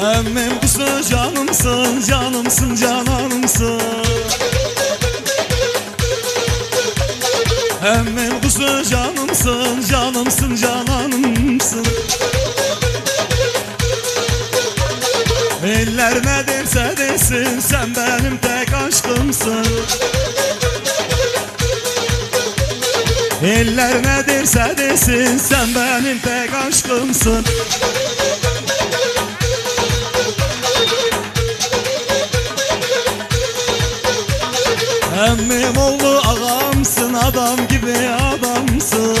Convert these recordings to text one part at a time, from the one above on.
Emmim kuzu canımsın, canımsın, cananımsın Emmim kuzu canımsın, canımsın, cananımsın Eller ne derse desin, sen benim tek aşkımsın. Eller ne derse desin, sen benim tek aşkımsın Emmim oğlu ağamsın adam gibi adamsın.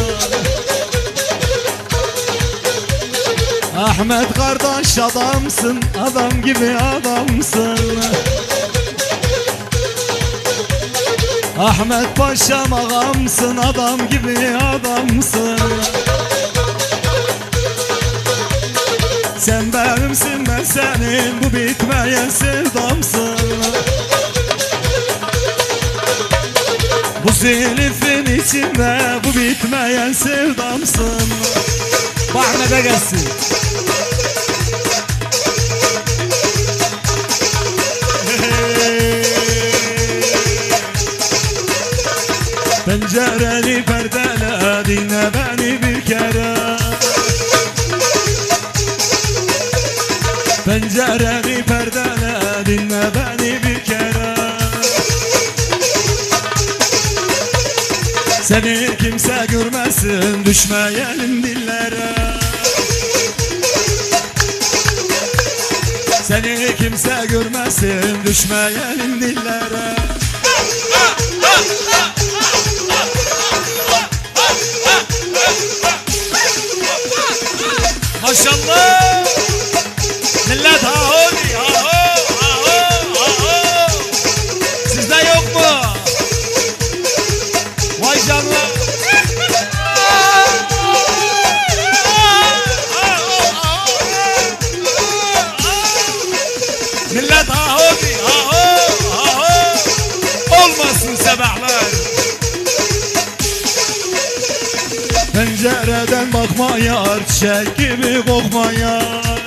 Ahmet kardeş adamsın adam gibi adamsın. Ahmet paşam ağamsın adam gibi adamsın. Sen benimsin ben senin bu bitmeyen sevdamsın zilifin içinde bu bitmeyen sevdamsın. Bahmet'e gelsin. Pencereli perdele dinle beni bir kere. Pencereli perdele dinle beni Seni kimse görmesin düşmeyelim dillere. Seni kimse görmesin düşmeyelim dillere. Maşallah! Millet ha Sebahlar Pencereden bakma yar Çiçek gibi kokma yar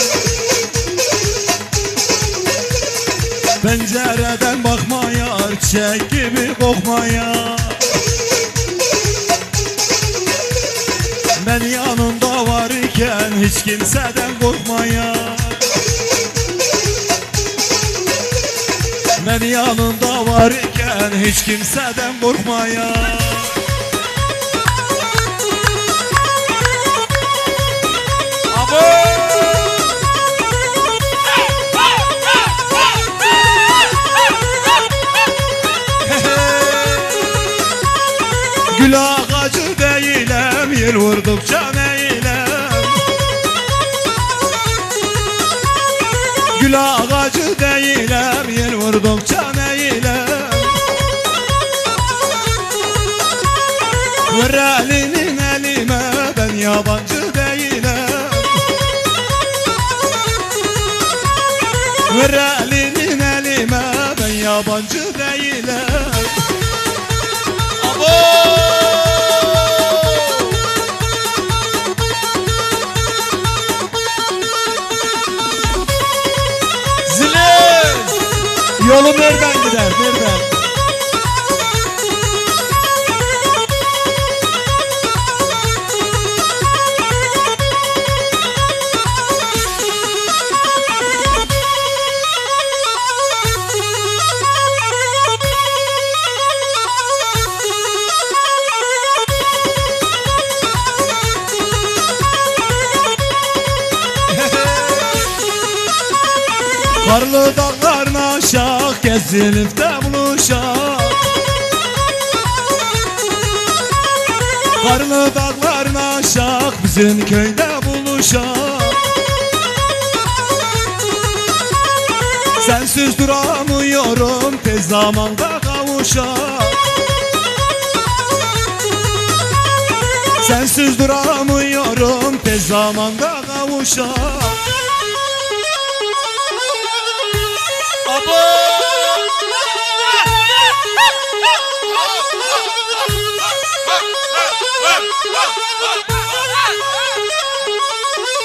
Pencereden bakma yar gibi kokma Ben yanında var iken Hiç kimseden korkma yar Ben yanında var iken Hiç kimseden korkma yar Gül ağacı değilim Yel vurdukça neylem Gül ağacı değilim Yel vurdukça neylem Ver elinin elime Ben yabancı değilim Ver elinin elime Ben yabancı değilim Abo! Zile! Yolu nereden gider? Nereden? Karlı dağlarına aşağı Gezinip de buluşak. Karlı dağlarına aşağı Bizim köyde buluşak. Sensiz duramıyorum Tez zamanda kavuşak. Sensiz duramıyorum Tez zamanda kavuşak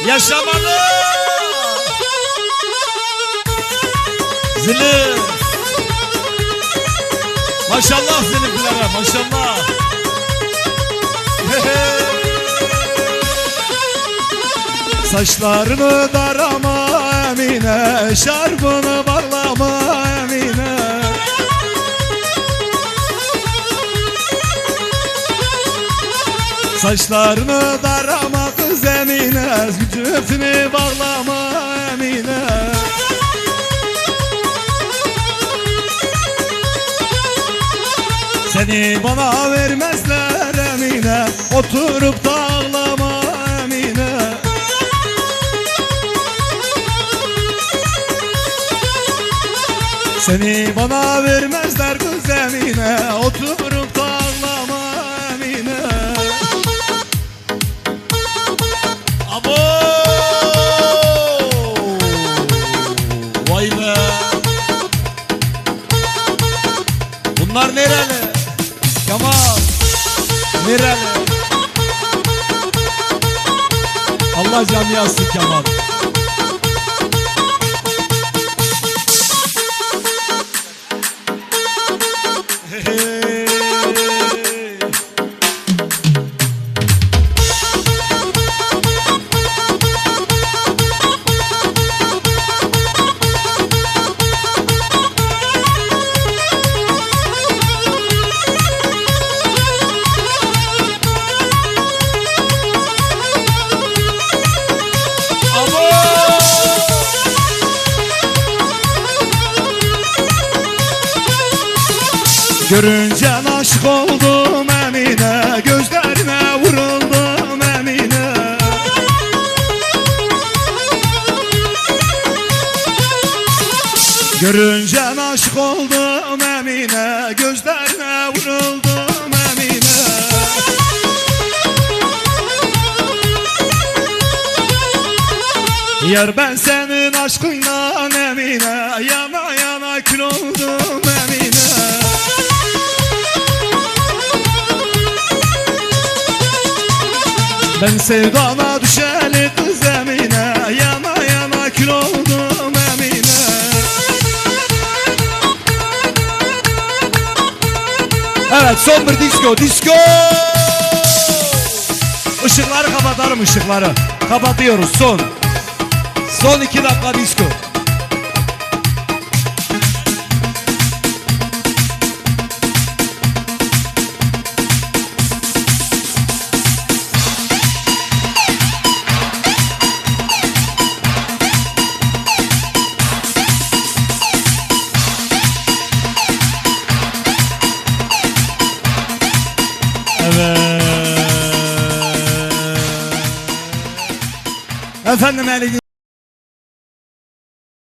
Yaşamalı! Zülü. Maşallah seninlere maşallah. Saçlarını darama Emine Şarbını bağlama Saçlarını darama kız Emine Zülfünü bağlama Emine. Seni bana vermezler Emine Oturup da Emine. Seni bana vermezler kız Emine Oturup Vay be Bunlar nereli? Kemal Nereli? Allah canı yazsın Kemal Görünce aşık oldum Emine. Gözlerine vuruldum Emine. Görünce aşık oldum Emine. Gözlerine vuruldum Emine. Yar ben senin aşkınla Emine. Yana yana kül oldum Ben sevdana düşeli kız Emine Yana yana kül oldum Emine. Evet son bir disco disco! Işıkları kapatalım ışıkları. Kapatıyoruz son. Son iki dakika disco Efendim Ali